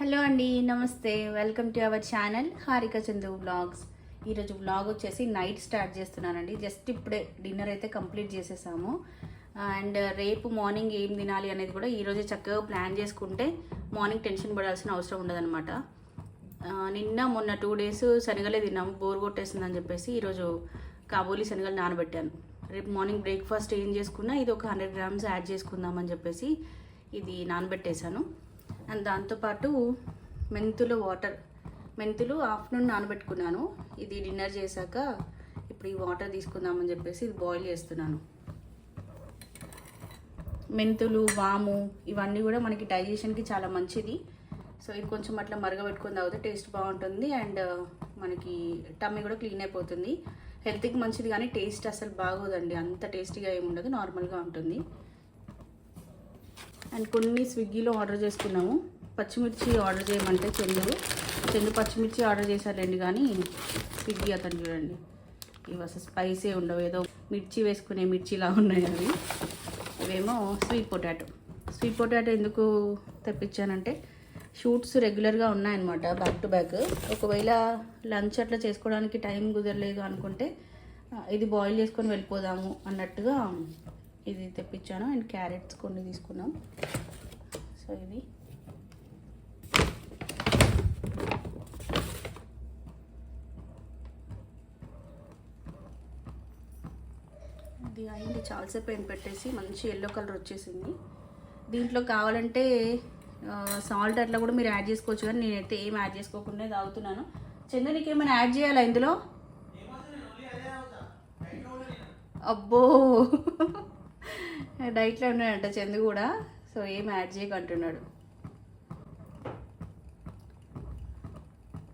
Hello అండి నమస్తే. Welcome to our channel Harika Chandu vlogs ఈరోజు వ్లాగ్ వచ్చేసి నైట్ స్టార్ట్ చేస్తున్నానండి. జస్ట్ ఇప్పుడే డిన్నర్ అయితే కంప్లీట్ చేసేసాము. అండ్ రేపు మార్నింగ్ ఏం తినాలి అనేది కూడా ఈరోజే చక్కగా ప్లాన్ చేసుకుంటే మార్నింగ్ టెన్షన్ పడాల్సిన అవసరం ఉండదన్నమాట. నిన్న మొన్న టూ డేస్ శనగలే తిన్నాము. బోర్ కొట్టేసిందని చెప్పేసి ఈరోజు కాబూలి శనగలు నానబెట్టాను. రేపు మార్నింగ్ బ్రేక్ఫాస్ట్ ఏం చేసుకున్నా ఇది ఒక హండ్రెడ్ గ్రామ్స్ యాడ్ చేసుకుందామని చెప్పేసి ఇది నానబెట్టేశాను. అండ్ దాంతోపాటు మెంతులు వాటర్. మెంతులు ఆఫ్టర్నూన్ నానబెట్టుకున్నాను. ఇది డిన్నర్ చేశాక ఇప్పుడు ఈ వాటర్ తీసుకుందామని చెప్పేసి ఇది బాయిల్ చేస్తున్నాను. మెంతులు వాము ఇవన్నీ కూడా మనకి డైజెషన్కి చాలా మంచిది. సో ఇది కొంచెం అట్లా మరగబెట్టుకుని తాగితే టేస్ట్ బాగుంటుంది అండ్ మనకి టమ్మీ కూడా క్లీన్ అయిపోతుంది. హెల్త్కి మంచిది కానీ టేస్ట్ అసలు బాగోదండి. అంత టేస్టీగా ఏమి ఉండదు నార్మల్గా ఉంటుంది. అండ్ కొన్ని స్విగ్గీలో ఆర్డర్ చేసుకున్నాము. పచ్చిమిర్చి ఆర్డర్ చేయమంటే చందు చందు పచ్చిమిర్చి ఆర్డర్ చేశారండి కానీ స్విగ్గీ అతను చూడండి. ఇవి అసలు స్పైసే ఉండవు. ఏదో మిర్చి వేసుకునే మిర్చిలా ఉన్నాయి అవి. ఇవేమో స్వీట్ పొటాటో స్వీట్ పొటాటో ఎందుకు తెప్పించానంటే షూట్స్ రెగ్యులర్గా ఉన్నాయన్నమాట బ్యాక్ టు బ్యాక్ ఒకవేళ లంచ్ అట్లా చేసుకోవడానికి టైం కుదరలేదు అనుకుంటే ఇది బాయిల్ చేసుకొని వెళ్ళిపోదాము అన్నట్టుగా ఇది తెప్పించాను అండ్ క్యారెట్స్ కొన్ని తీసుకున్నాం. సో ఇది ఇది అయింది. చాలాసేపు ఏం పెట్టేసి మంచి ఎల్లో కలర్ వచ్చేసింది. దీంట్లో కావాలంటే సాల్ట్ అట్లా కూడా మీరు యాడ్ చేసుకోవచ్చు కానీ నేనైతే ఏం యాడ్ చేసుకోకుండా తాగుతున్నాను. చందనికి ఏమైనా యాడ్ చేయాలా ఇందులో? అబ్బో! డైట్లో ఉన్నాడంట చందు కూడా. సో ఏం యాడ్ చేయకంటున్నాడు.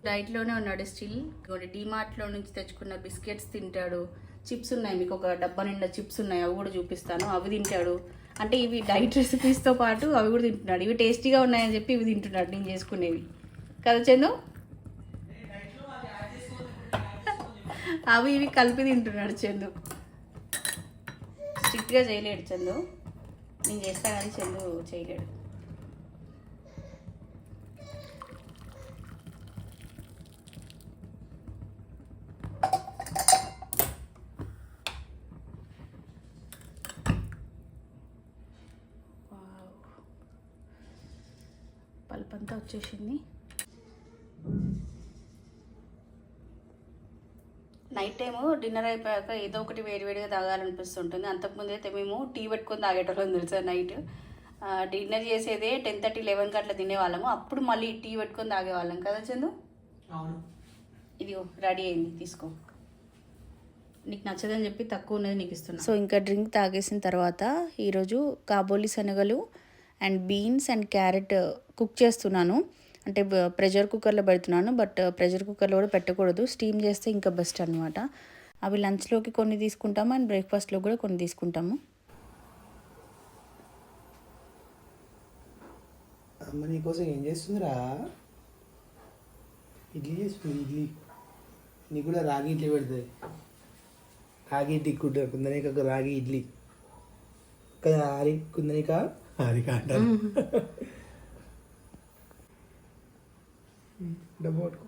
డైట్లోనే ఉన్నాడు స్టిల్ ఇంకోటి డీమార్ట్లో నుంచి తెచ్చుకున్న బిస్కెట్స్ తింటాడు. చిప్స్ ఉన్నాయి మీకు ఒక డబ్బా నిండా చిప్స్ ఉన్నాయి. అవి కూడా చూపిస్తాను. అవి తింటాడు. అంటే ఇవి డైట్ రెసిపీస్తో పాటు అవి కూడా తింటున్నాడు. ఇవి టేస్టీగా ఉన్నాయని చెప్పి ఇవి తింటున్నాడు. నేను చేసుకునేవి. కదా చందు? అవి ఇవి కలిపి తింటున్నాడు చందు. స్ట్రిక్ట్గా చేయలేడు చందు. నేను చేస్తా కానీ చందు చేయలేడు. పలుపంతా పల్పంతా వచ్చేసింది నైట్ టైము డిన్నర్ అయిపోయాక ఏదో ఒకటి వేడివేడిగా తాగాలనిపిస్తుంటుంది. అంతకుముందు అయితే మేము టీ పెట్టుకొని తాగేటోళ్ళం తెలుసా నైట్? డిన్నర్ చేసేదే టెన్ థర్టీ లెవెన్కి అట్లా తినేవాళ్ళము. అప్పుడు మళ్ళీ టీ పెట్టుకొని తాగేవాళ్ళం కదా చందు? అవును. ఇది రెడీ అయింది తీసుకో. నీకు నచ్చదని చెప్పి తక్కువ ఉన్నది నీకు ఇస్తున్నా. సో ఇంకా డ్రింక్ తాగేసిన తర్వాత ఈరోజు కాబోలి శనగలు and beans and carrot cook చేస్తున్నాను. అంటే ప్రెషర్ కుక్కర్లో పెడుతున్నాను. బట్ ప్రెషర్ కుక్కర్లో కూడా పెట్టకూడదు. స్టీమ్ చేస్తే ఇంకా బెస్ట్ అనమాట అవి లంచ్లోకి కొన్ని తీసుకుంటాము అండ్ బ్రేక్ఫాస్ట్లో కూడా కొన్ని తీసుకుంటాము. అమ్మ నీకోసం ఏం చేస్తుందిరా? ఇడ్లీ చేస్తుంది ఇడ్లీ. నీకు కూడా రాగి ఇడ్లీ పెడుతుంది. రాగి ఇడ్లీ కుట్ట కుందనిక రాగి ఇడ్లీ. కదా ఆరి కుందనిక? ఆరిక అంటారు డబ్బు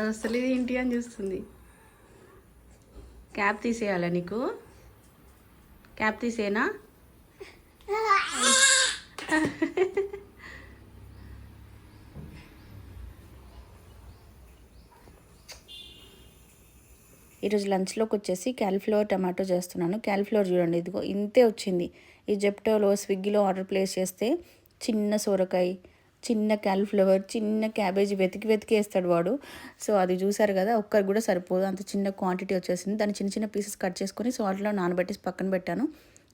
అది అసలు ఇది ఏంటి అని చూస్తుంది. క్యాప్ తీసేయాలా నీకు? క్యాప్ తీసేనా? ఈరోజు లంచ్లోకి వచ్చేసి క్యాలిఫ్లవర్ టమాటో చేస్తున్నాను. క్యాలిఫ్లవర్ చూడండి ఇదిగో ఇంతే వచ్చింది. ఈ జెప్టోలో స్విగ్గీలో ఆర్డర్ ప్లేస్ చేస్తే చిన్న సొరకాయ చిన్న క్యాలిఫ్లవర్ చిన్న క్యాబేజీ వెతికి వెతికి వేస్తాడు వాడు. సో అది చూసారు కదా ఒక్కరు కూడా సరిపోదు. అంత చిన్న క్వాంటిటీ వచ్చేసింది. దాన్ని చిన్న చిన్న పీసెస్ కట్ చేసుకొని సాల్ట్లో నానబెట్టేసి పక్కన పెట్టాను.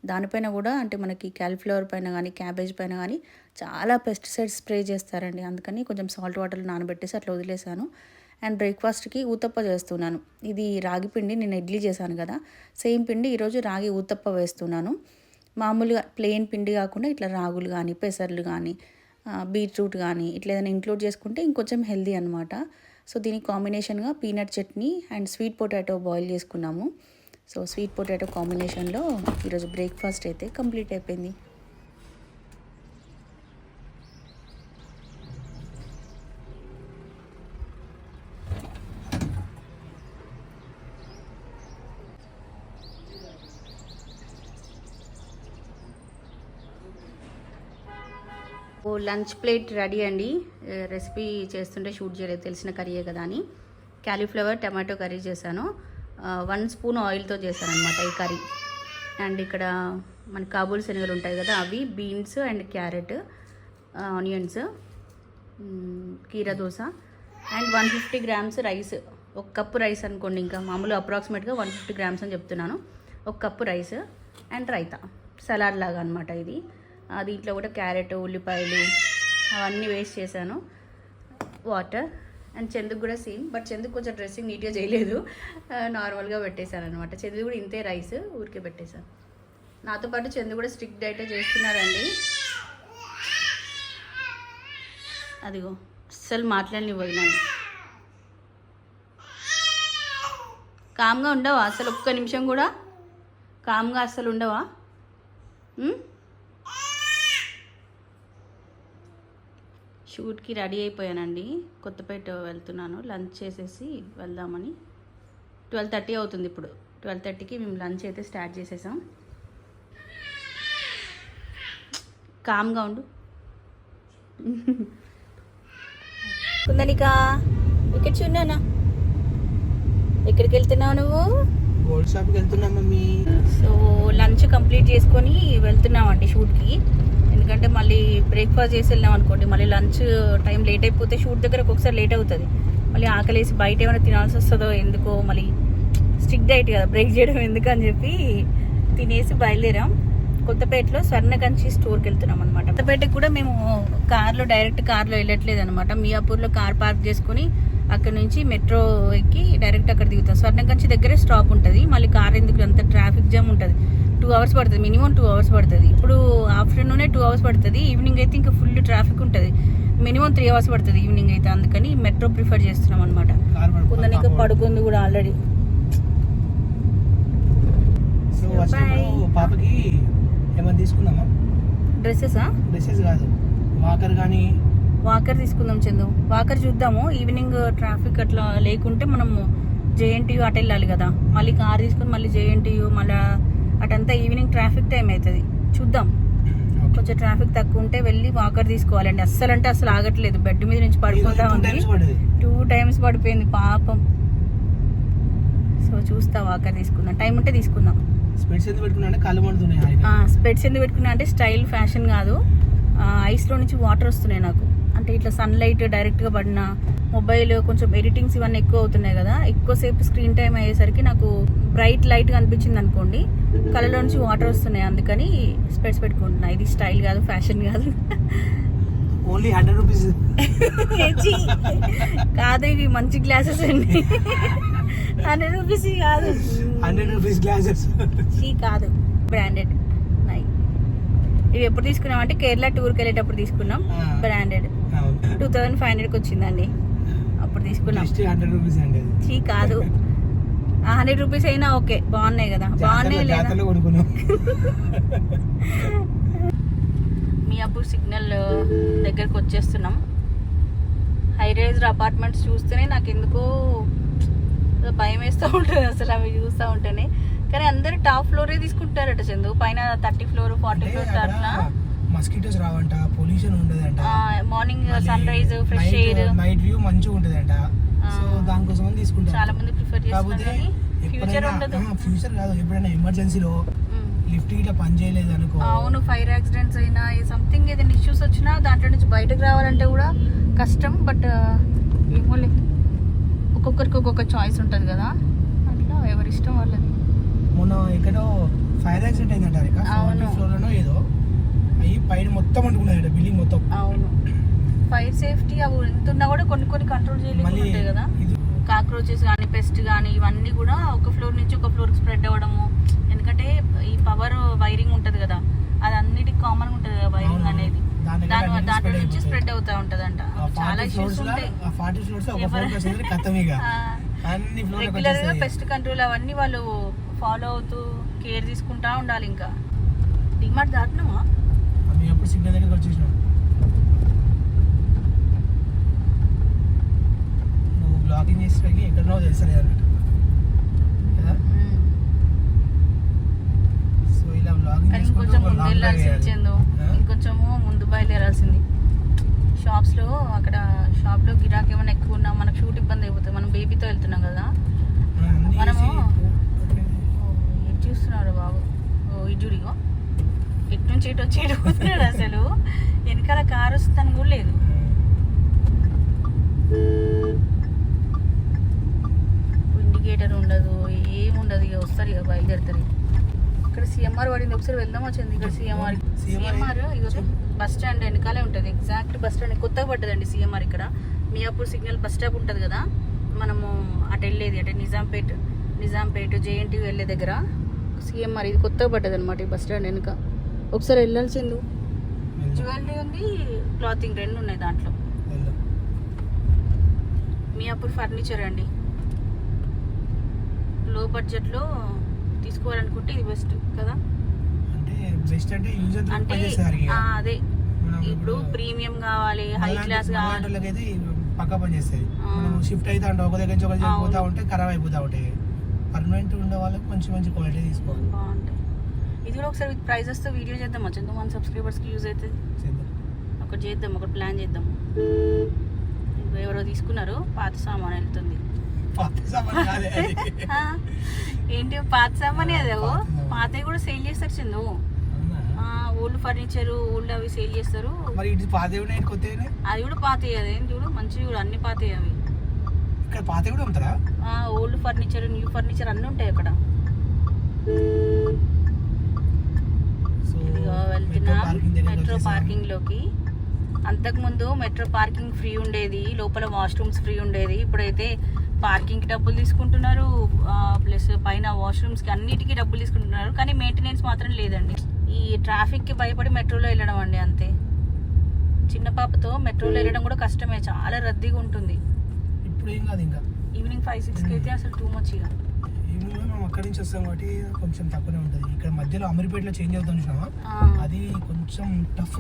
దానిపైన కూడా అంటే మనకి క్యాలిఫ్లవర్ పైన కానీ క్యాబేజ్ పైన కానీ చాలా పెస్టిసైడ్స్ స్ప్రే చేస్తారండి. అందుకని కొంచెం సాల్ట్ వాటర్లో నానబెట్టేసి అట్లా వదిలేసాను. అండ్ బ్రేక్ఫాస్ట్కి ఊతప్ప చేస్తున్నాను. ఇది రాగి పిండి నేను ఇడ్లీ చేశాను కదా. సేమ్ పిండి ఈరోజు రాగి ఊతప్ప వేస్తున్నాను. మామూలుగా ప్లెయిన్ పిండి కాకుండా ఇట్లా రాగులు కానీ పెసర్లు కానీ బీట్రూట్ కానీ ఇట్లా ఏదైనా ఇంక్లూడ్ చేసుకుంటే ఇంకొంచెం హెల్దీ అనమాట సో దీనికి కాంబినేషన్గా peanut chutney and sweet potato boil చేసుకున్నాము. సో స్వీట్ పొటాటో కాంబినేషన్లో ఈరోజు బ్రేక్ఫాస్ట్ అయితే కంప్లీట్ అయిపోయింది. లంచ్ ప్లేట్ రెడీ అండి. రెసిపీ చేస్తుంటే షూట్ చేయలేదు తెలిసిన కర్రీయే కదా అని. క్యాలీఫ్లవర్ టమాటో కర్రీ చేశాను. వన్ స్పూన్ ఆయిల్తో చేశాను అనమాట ఈ కర్రీ. అండ్ ఇక్కడ మన కాబూల్ శనగలు ఉంటాయి కదా అవి బీన్స్ అండ్ క్యారెట్ ఆనియన్స్ కీరా dosa. And one fifty grams rice ఒక కప్పు రైస్ అనుకోండి ఇంకా. మామూలు అప్రాక్సిమేట్గా వన్ ఫిఫ్టీ గ్రామ్స్ అని చెప్తున్నాను. ఒక cup rice and raita. Salad లాగా అనమాట ఇది. దీంట్లో కూడా క్యారెట్ ఉల్లిపాయలు అవన్నీ వేస్ట్ చేశాను. వాటర్ అండ్ చందుకు కూడా సేమ్ బట్ చందుకు కొంచెం డ్రెస్సింగ్ నీట్గా చేయలేదు. నార్మల్గా పెట్టేశాను అనమాట చందు కూడా ఇంతే రైస్ ఊరికే పెట్టేశాను. నాతో పాటు చందు కూడా స్ట్రిక్ట్ డైట్ చేస్తున్నారండి. అదిగో అస్సలు మాట్లాడనివ్వదు నన్ను. కామ్గా ఉండవా? అసలు ఒక్క నిమిషం కూడా? కామ్గా అస్సలు ఉండవా? షూట్కి రెడీ అయిపోయానండి. కొత్తపేట వెళ్తున్నాను. లంచ్ చేసేసి వెళ్దామని. ట్వెల్వ్ థర్టీ అవుతుంది ఇప్పుడు. ట్వెల్వ్ థర్టీకి మేము లంచ్ అయితే స్టార్ట్ చేసేసాం. కామ్గా ఉండు. కుందనిక ఇక్కడ చూన్నానా ఎక్కడికి వెళ్తున్నావు నువ్వు? గోల్డ్ షాప్కి వెళ్తున్నా మమ్మీ. సో లంచ్ కంప్లీట్ చేసుకొని వెళ్తున్నామండి షూట్కి. ఎందుకంటే మళ్ళీ బ్రేక్ఫాస్ట్ చేసి వెళ్ళాం అనుకోండి మళ్ళీ లంచ్ టైం లేట్ అయిపోతే షూట్ దగ్గర ఒక్కొక్కసారి లేట్ అవుతుంది. మళ్ళీ ఆకలేసి బయట ఏమైనా తినాల్సి వస్తుందో ఎందుకో మళ్ళీ స్ట్రిక్ట్ డైట్ కదా బ్రేక్ చేయడం ఎందుకు అని చెప్పి తినేసి బయలుదేరాం. కొత్తపేటలో స్వర్ణకంచి స్టోర్కి వెళ్తున్నాం అనమాట కొత్తపేటకి కూడా మేము కార్లో డైరెక్ట్ కార్లో వెళ్ళట్లేదు అనమాట మియాపూర్లో కార్ పార్క్ చేసుకుని అక్కడ నుంచి మెట్రో ఎక్కి డైరెక్ట్ అక్కడ దిగుతాం. స్వర్ణకంచి దగ్గరే స్టాప్ ఉంటుంది. మళ్ళీ కార్ ఎందుకు అంత ట్రాఫిక్ జామ్ ఉంటుంది. టూ అవర్స్ పడుతుంది మినిమం టూ అవర్స్ పడుతుంది. ఇప్పుడు ఆఫ్టర్నూనే టూ అవర్స్ పడుతుంది ఈవినింగ్ అయితే ఇంకా ఫుల్ ట్రాఫిక్ ఉంటుంది. మినిమం త్రీ అవర్స్ పడుతుంది ఈవినింగ్ అయితే అందుకని మెట్రో ప్రిఫర్ చేస్తున్నాం అనమాట కార్ కొందరికి పడుకుంది కూడా ఆల్రెడీ పాపకి ఏమైనా తీసుకుందామా? డ్రెస్సెసా డ్రెస్సెస్ కాదు. వాకర్ కానీ వాకర్ తీసుకుందాం చందు. వాకర్ చూద్దాము. ఈవినింగ్ ట్రాఫిక్ అట్లా లేకుంటే మనము జేఎన్టీయూ అటు వెళ్ళాలి కదా. మళ్ళీ కార్ తీసుకొని మళ్ళీ జేఎన్టీయూ మళ్ళీ అటంతా ఈవినింగ్ ట్రాఫిక్ టైం అవుతుంది. చూద్దాం. కొంచెం ట్రాఫిక్ తక్కువ ఉంటే వెళ్ళి వాకర్ తీసుకోవాలండి. అస్సలు అంటే అసలు ఆగట్లేదు. బెడ్ మీద నుంచి పడిపోతా ఉంది. టూ టైమ్స్ పడిపోయింది పాపం. సో చూస్తా వాకర్ తీసుకుందాం. టైం ఉంటే తీసుకుందాం. స్పెట్స్ ఎందుకు పెట్టుకున్నా అంటే. స్పెట్స్ ఎందుకు పెట్టుకున్నా అంటే స్టైల్ ఫ్యాషన్ కాదు. ఐస్లో నుంచి వాటర్ వస్తున్నాయి నాకు. అంటే ఇట్లా సన్లైట్ డైరెక్ట్గా పడిన మొబైల్ కొంచెం ఎడిటింగ్స్ ఇవన్నీ ఎక్కువ అవుతున్నాయి కదా. ఎక్కువసేపు స్క్రీన్ టైం అయ్యేసరికి నాకు బ్రైట్ లైట్ అనిపించింది అనుకోండి కళ్ళలో నుంచి వాటర్ వస్తున్నాయి. అందుకని స్పెట్స్ పెట్టుకుంటున్నా. ఇది స్టైల్ కాదు ఫ్యాషన్ కాదు. Only hundred rupees. కాదు ఇవి మంచి గ్లాసెస్ అండి. హండ్రెడ్ రూపీస్ కాదు. హండ్రెడ్ రూపీస్ గ్లాసెస్ కాదు. బ్రాండెడ్ ఇవి ఎప్పుడు తీసుకున్నాం అంటే కేరళ టూర్కి వెళ్ళేటప్పుడు తీసుకున్నాం. బ్రాండెడ్ టూ థౌజండ్ ఫైవ్ హండ్రెడ్కి వచ్చిందండి. అప్పుడు తీసుకున్నాం. చీ కాదు. హండ్రెడ్ రూపీస్ అయినా ఓకే బాగున్నాయి కదా. బాగున్నాయి లేదా? మియాపూర్ సిగ్నల్ దగ్గరకు వచ్చేస్తున్నాం. హై రైజ్ అపార్ట్మెంట్స్ చూస్తేనే నాకు ఎందుకో భయం వేస్తూ ఉంటుంది అసలు అవి చూస్తూ ఉంటేనే. కానీ అందరు టాప్ ఫ్లోరే తీసుకుంటారట చందు. పైన థర్టీ ఫ్లోర్ ఫార్టీ ఫ్లోర్ అట్లా. మస్కిటోస్ రావంట పొల్యూషన్ ఉండదంట. Morning sun rise fresh air night view మంచిగా ఉంటదంట. సో దానికోసం తీసుకుంటారు. చాలా మంది ప్రిఫర్ కానీ ఫ్యూచర్ ఉండదు. ఫ్యూచర్ కాదు. ఎప్పుడైనా ఎమర్జెన్సీలో. లిఫ్ట్ ఇట్లా పని చేయలేదు అనుకో అవును ఫైర్ యాక్సిడెంట్స్ అయినా సంథింగ్ ఏదైనా ఇష్యూస్ వచ్చినా దాంట్లో నుంచి బయటకు రావాలంటే కూడా కష్టం బట్ ఏమోలే. ఒక్కొక్కరికి ఒక్కొక్క చాయిస్ ఉంటుంది కదా. అట్లా ఎవరి ఇష్టం వాళ్ళది. మొన్న ఎక్కడో ఫైర్ యాక్సిడెంట్ అయిందంట హారిక అవును. ఫ్లోర్లోనో ఏదో. అయ్యి పైన మొత్తం అంటుకున్నాయి బిల్డింగ్ మొత్తం. అవును. ఫైర్ సేఫ్టీ అవి ఎంత ఉన్నా కూడా కొన్ని కొన్ని కంట్రోల్ ఉంటాయి కదా. కాక్రోచెస్ కానీ పెస్ట్ కానీ ఇవన్నీ కూడా ఒక ఫ్లోర్ నుంచి ఒక ఫ్లోర్ స్ప్రెడ్ అవ్వడము. ఎందుకంటే ఈ పవర్ వైరింగ్ ఉంటది కదా. అది అన్నిటికి కామన్ ఉంటది కదా వైరింగ్. అనేది. దాని దాంట్లో నుంచి. స్ప్రెడ్ అవుతా ఉంటదంట. చాలా 40 ఇష్యూస్ ఉంటాయి. ఆ 40 ఫ్లోర్స్ ఒక ఎవరు- ఫ్లోర్ వచ్చేసరికి ఖతం ఇక. అన్ని ఫ్లోర్లకు రెగ్యులర్గా పెస్ట్ కంట్రోల్ అవన్నీ వాళ్ళు ఫాలో అవుతూ కేర్ తీసుకుంటా ఉండాలి ఇంకా. డిమార్ట్ దాటినామా మేము అప్పుడు సిగ్నల్ దగ్గరికి వచ్చేసినాం నువ్వు బ్లాగింగ్ చేసేసరికి ఎక్కడనో తెలుసలేదు అన్నట్టు. కదా? సో ఇలా బ్లాగింగ్ ఇంకొంచెం ముందు లాంగ్ డ్రైవ్ వెళ్ళాల్సింది వేయాలి. చందు. ఆ? ఇంకొంచెము ముందు బయలుదేరాల్సింది. షాప్స్లో అక్కడ షాప్లో గిరాకీ ఏమైనా ఎక్కువ ఉన్నా మనకు షూట్ ఇబ్బంది అయిపోతుంది. మనం బేబీతో వెళ్తున్నాం కదా. మనము- చూస్తున్నారు బాబు. ఓ ఇజుడిగో. ఎటు నుంచి ఇటు వచ్చి ఇటు కూర్చున్నాడు అసలు? వెనకాల కారు వస్తుందని కూడా లేదు. ఇండికేటర్ ఉండదు ఏం ఉండదు ఇక వస్తారు ఇక బయలుదేరుతారు ఇక. ఇక్కడ సిఎంఆర్ పడింది ఒకసారి వెళ్దాం వచ్చింది ఇక్కడ సిఎంఆర్ సిఎంఆర్ ఇగో బస్ స్టాండ్ వెనకాలే ఉంటుంది. ఎగ్జాక్ట్ బస్ స్టాండ్ కొత్తగా పడ్డదండి సిఎంఆర్ ఇక్కడ. మియాపూర్ సిగ్నల్ బస్ స్టాప్ ఉంటుంది కదా మనము అటు వెళ్ళేది అంటే నిజాంపేట్ నిజాంపేట్ జేఎన్టీ వెళ్ళే దగ్గర. సిఎంఆర్ ఇది కొత్తగా పడ్డది అనమాట ఈ బస్ స్టాండ్ వెనుక. ఒకసారి వెళ్ళాల్సింది. జ్యువెలరీ ఉంది క్లాతింగ్ రెండు ఉన్నాయి దాంట్లో. మియాపూర్ ఫర్నిచర్ అండి. లో బడ్జెట్లో తీసుకోవాలనుకుంటే ఇది బెస్ట్ కదా? అంటే అంటే అంటే అదే. ఇప్పుడు ప్రీమియం కావాలి హై క్లాస్ కావాలి. పక్క పని. మనం షిఫ్ట్ అవుతా ఉంటాం ఒక దగ్గర నుంచి ఒక. పోతా ఉంటే ఖరాబ్ అయిపోతా ఉంటాయి. పర్మనెంట్ ఉండే వాళ్ళకి మంచి మంచి క్వాలిటీ తీసుకోవాలి. బాగుంటాయి ఇది కూడా ఒకసారి విత్ ప్రైజెస్తో వీడియో చేద్దాం. చందు మన సబ్స్క్రైబర్స్కి యూజ్ అవుతుంది చేద్దాం. ఒకటి చేద్దాం ఒకటి ప్లాన్ చేద్దాం. ఇప్పుడు ఎవరో తీసుకున్నారు పాత సామాన్ వెళ్తుంది. ఏంటి పాత సామాన్ అదే పాత సామాన్. పాతవి కూడా సేల్ చేస్తారు అవునా? ఓల్డ్ ఫర్నిచర్ ఓల్డ్ అవి సేల్ చేస్తారు. మరి ఉన్నాయి కొత్త అది కూడా పాతవి అదేం చూడు మంచి చూడు అన్ని పాతవి అవి. ఇక్కడ పాత కూడా అమ్ముతారా ఓల్డ్ ఫర్నిచర్ న్యూ ఫర్నిచర్ అన్నీ ఉంటాయి అక్కడ. మెట్రో పార్కింగ్లోకి అంతకుముందు మెట్రో పార్కింగ్ ఫ్రీ ఉండేది లోపల వాష్రూమ్స్ ఫ్రీ ఉండేది. ఇప్పుడైతే పార్కింగ్కి డబ్బులు తీసుకుంటున్నారు. ప్లస్ పైన వాష్రూమ్స్కి అన్నిటికీ డబ్బులు తీసుకుంటున్నారు. కానీ మెయింటెనెన్స్ మాత్రం లేదండి. ఈ ట్రాఫిక్కి భయపడి మెట్రోలో వెళ్ళడం అండి అంతే. చిన్న పాపతో మెట్రోలో వెళ్ళడం కూడా కష్టమే. చాలా రద్దీగా ఉంటుంది. ఇప్పుడు ఏం కాదు ఇంకా. ఈవినింగ్ ఫైవ్ సిక్స్కి అయితే అసలు టూ మచ్ ఇక. ఈవినింగ్ మనం అక్కడి నుంచి వస్తాం కాబట్టి కొంచెం తక్కువనే ఉంటుంది. ఇక్కడ మధ్యలో అమీర్పేటలో చేంజ్ అవుతాం చూసినావా? అది కొంచెం టఫ్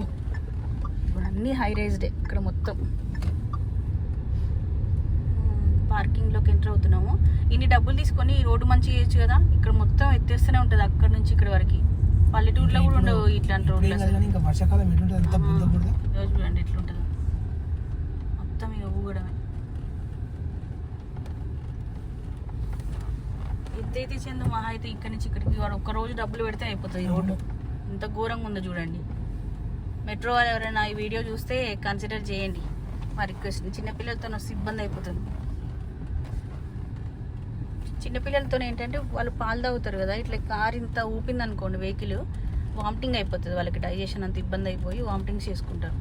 ఇప్పుడు అన్ని హై రైజ్డే ఇక్కడ మొత్తం. పార్కింగ్లోకి ఎంటర్ అవుతున్నాము. ఇన్ని డబ్బులు తీసుకొని ఈ రోడ్డు మంచిగా చేయొచ్చు కదా? ఇక్కడ మొత్తం ఎత్తేస్తూనే ఉంటుంది అక్కడ నుంచి ఇక్కడ వరకు. పల్లెటూరులో కూడా ఉండవు ఇట్లాంటి రోడ్లు ఇంకా వర్షాకాలం రోజు చూడండి ఎట్లుంటుందో మొత్తం ఇక ఊగడమే అయితే చెందో మహా అయితే ఇక్కడి నుంచి ఇక్కడికి వాడు ఒక్క రోజు డబ్బులు పెడితే అయిపోతుంది రోడ్డు. ఇంత ఘోరంగా ఉందో చూడండి. మెట్రో వాళ్ళు ఎవరైనా ఈ వీడియో చూస్తే కన్సిడర్ చేయండి. మా రిక్వెస్ట్ చిన్నపిల్లలతో వస్తే ఇబ్బంది అయిపోతుంది చిన్నపిల్లలతో ఏంటంటే వాళ్ళు పాలు తాగుతారు కదా. ఇట్లా కార్ ఇంత ఊపింది అనుకోండి వెహికల్ వామిటింగ్ అయిపోతుంది వాళ్ళకి డైజెషన్ అంత ఇబ్బంది అయిపోయి వామిటింగ్స్ చేసుకుంటారు.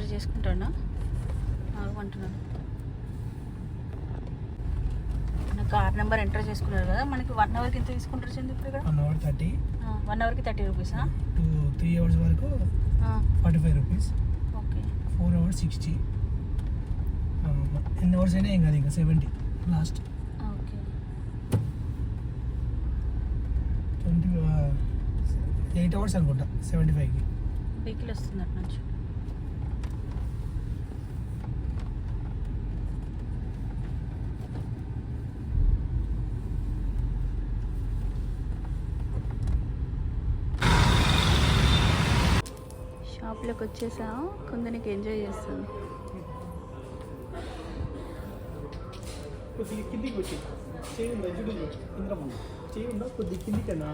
ఎంటర్ చేసుకుంటాడా? ఆగమంటున్నాడు నా కార్ నెంబర్ ఎంటర్ చేసుకున్నారు కదా మనకి వన్ అవర్కి ఎంత తీసుకుంటారు చంద్ర ఇప్పుడు ఇక్కడ? One hour thirty. వన్ అవర్కి థర్టీ రూపీసా? టూ త్రీ అవర్స్ వరకు forty five rupees. Okay. Four hours sixty. ఎన్ని అవర్స్ అయినా ఏం కాదు ఇంకా seventy last. Okay. Twenty eight hours అనుకుంటా సెవెంటీ ఫైవ్కి వెహికల్ వస్తుంది అటు నుంచి. షాప్లోకి వచ్చేసాం? కొందరికి ఎంజాయ్ చేస్తుంది కొద్దిగా కిందికి వచ్చి చేయి ఉందా? ఇంద్రమ్మ. చేయి ఉందా? కొద్దిగా కిందికన్నా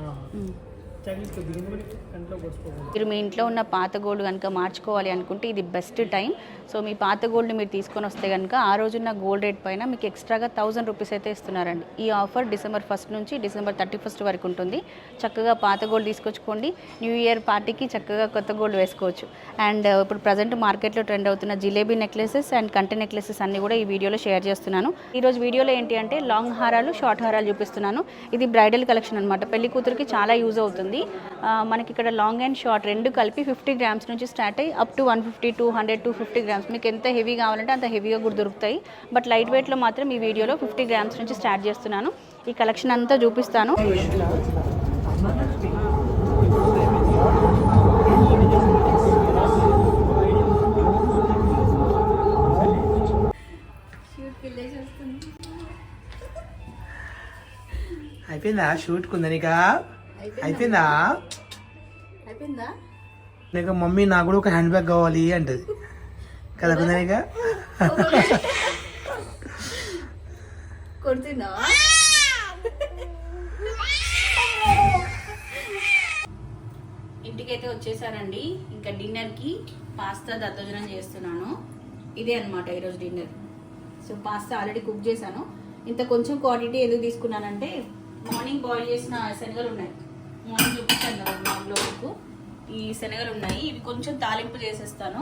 మీరు మీ ఇంట్లో ఉన్న పాత గోల్డ్ కనుక మార్చుకోవాలి అనుకుంటే ఇది బెస్ట్ టైం. సో మీ పాత గోల్డ్ మీరు తీసుకొని వస్తే కనుక ఆ రోజున్న గోల్డ్ రేట్ పైన మీకు ఎక్స్ట్రాగా థౌసండ్ రూపీస్ అయితే ఇస్తున్నారండి. ఈ ఆఫర్ డిసెంబర్ ఫస్ట్ నుంచి డిసెంబర్ థర్టీ ఫస్ట్ వరకు ఉంటుంది. చక్కగా పాత గోల్డ్ తీసుకొచ్చుకోండి. న్యూ ఇయర్ పార్టీకి చక్కగా కొత్త గోల్డ్ వేసుకోవచ్చు. అండ్ uh, ఇప్పుడు ప్రజెంట్ మార్కెట్లో ట్రెండ్ అవుతున్న జిలేబీ నెక్లెసెస్ అండ్ కంటి నెక్లెసెస్ అన్ని కూడా ఈ వీడియోలో షేర్ చేస్తున్నాను. ఈరోజు వీడియోలో ఏంటి అంటే లాంగ్ హారాలు షార్ట్ హారాలు చూపిస్తున్నాను. ఇది బ్రైడల్ కలెక్షన్ అనమాట పెళ్ళి కూతురికి చాలా యూజ్ అవుతుంది. ఆ, మనకి ఇక్కడ లాంగ్ అండ్ షార్ట్ రెండు కలిపి ఫిఫ్టీ గ్రామ్స్ నుంచి స్టార్ట్ అయ్యి up to one fifty two hundred two fifty grams మీకు ఎంత హెవీ కావాలంటే అంత హెవీగా కూడా దొరుకుతాయి. బట్ లైట్ వెయిట్లో మాత్రం ఈ వీడియోలో ఫిఫ్టీ గ్రామ్స్ నుంచి స్టార్ట్ చేస్తున్నాను. ఈ కలెక్షన్ అంతా చూపిస్తాను. అయిపోయిందా? షూట్ కుందనిక? అయిపోయిందా? అయిపోయిందా? నీకు మమ్మీ నాకు కూడా ఒక హ్యాండ్ బ్యాగ్ కావాలి అంటది. కదా కొడుతున్నా ఇంటికైతే వచ్చేసారండి. ఇంకా డిన్నర్కి పాస్తా దద్దోజనం చేస్తున్నాను. ఇదే అనమాట ఈరోజు dinner. So pasta already cook చేశాను. ఇంత కొంచెం క్వాంటిటీ ఎందుకు తీసుకున్నానంటే మార్నింగ్ బాయిల్ చేసిన శనగలు ఉన్నాయి. మార్నింగ్ చూపించాను కదా బ్లాగ్లో ఈ శనగలు ఉన్నాయి. ఇవి కొంచెం తాలింపు చేసేస్తాను.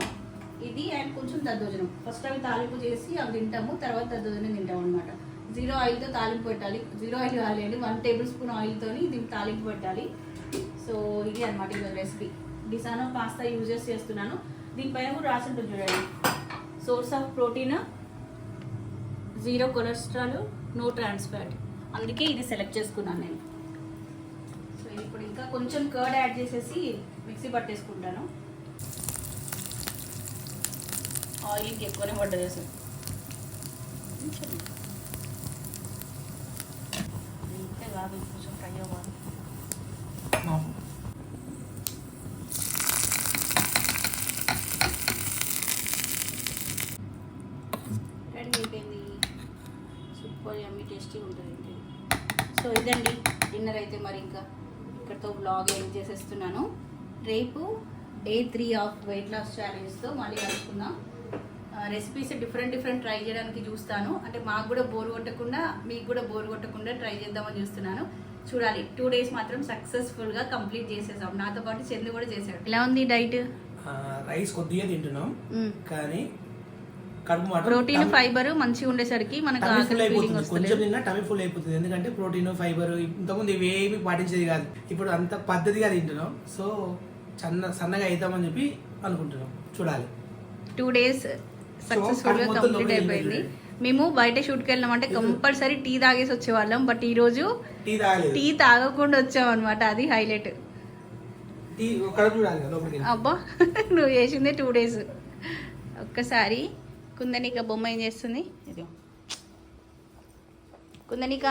ఇది అండ్ కొంచెం దద్దోజనం. ఫస్ట్ అవి తాలింపు చేసి అవి తింటాము. తర్వాత దద్దోజనం తింటాం అనమాట జీరో ఆయిల్తో తాలింపు పెట్టాలి. జీరో ఆయిల్ కాలేదు వన్ టేబుల్ స్పూన్ ఆయిల్తో దీనికి తాలింపు పెట్టాలి. సో ఇది అనమాట ఇది రెసిపీ. డిసానో పాస్తా యూజెస్ చేస్తున్నాను. దీనిపైన కూడా రాసి ఉంటుంది చూడండి. Source of protein zero cholesterol no trans fat. అందుకే ఇది సెలెక్ట్ చేసుకున్నాను నేను. సో ఇప్పుడు ఇంకా కొంచెం కర్డ్ యాడ్ చేసేసి మిక్సీ పట్టేసుకుంటాను. ఆయిల్ ఇంక ఎక్కువనే పడ్డది అసలు. కొంచెం. ఇంతే కాదు కొంచెం ఫ్రై అవ్వాలి. రెడీ అయిపోయింది. సూపర్ యమ్మీ టేస్టీ ఉంటుంది సో ఇదండి. డిన్నర్ అయితే మరి ఇంకా. ఇక్కడతో బ్లాగ్ ఏం చేసేస్తున్నాను. రేపు day three of weight loss ఛాలెంజ్తో మళ్ళీ కలుసుకుందాం. రెసిపీస్ డిఫరెంట్ డిఫరెంట్ ట్రై చేయడానికి చూస్తాను. అంటే మాకు కూడా బోర్ కొట్టకుండా మీకు కూడా బోర్ కొట్టకుండా ట్రై చేద్దామని చూస్తున్నాను. చూడాలి. టూ డేస్ మాత్రం సక్సెస్ఫుల్గా కంప్లీట్ చేసేసాం. నాతో పాటు చందు కూడా చేశాడు. ఎలా ఉంది డైట్? రైస్ కొద్దిగా తింటున్నాం. కానీ కడుపు ప్రోటీన్ ఫైబర్ మంచిగా ఉండేసరికి మనకు కొంచెం తిన్నా టమీ ఫుల్ అయిపోతుంది. ఎందుకంటే ప్రోటీన్ ఫైబర్ ఇంతకుముందు ఇవి ఏమి పాటించేది కాదు. ఇప్పుడు అంత పద్ధతిగా తింటున్నాం. సో సన్న సన్నగా అవుతామని చెప్పి అనుకుంటున్నాం. చూడాలి. టూ డేస్ సక్సెస్ఫుల్గా కంప్లీట్ అయిపోయింది. మేము బయట షూట్కి వెళ్ళామంటే కంపల్సరీ టీ తాగేసి వచ్చేవాళ్ళం. బట్ ఈ రోజు టీ తాగకుండా వచ్చాం అనమాట అది హైలైట్ వెళ్ళి. అబ్బా నువ్వు చేసిందే టూ డేస్ ఒక్కసారి కుందనిక బొమ్మ ఏం చేస్తుంది? ఇదిగో. కుందనిక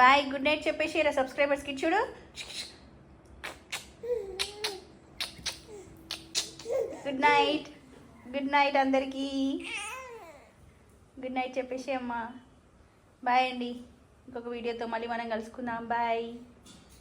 బాయ్ గుడ్ నైట్ చెప్పేసి రా సబ్స్క్రైబర్స్కి చూడు. గుడ్ నైట్ గుడ్ నైట్ అందరికీ. గుడ్ నైట్ చెప్పేసి అమ్మా. బాయ్ అండి. ఇంకొక వీడియోతో మళ్ళీ మనం కలుసుకుందాం. బాయ్.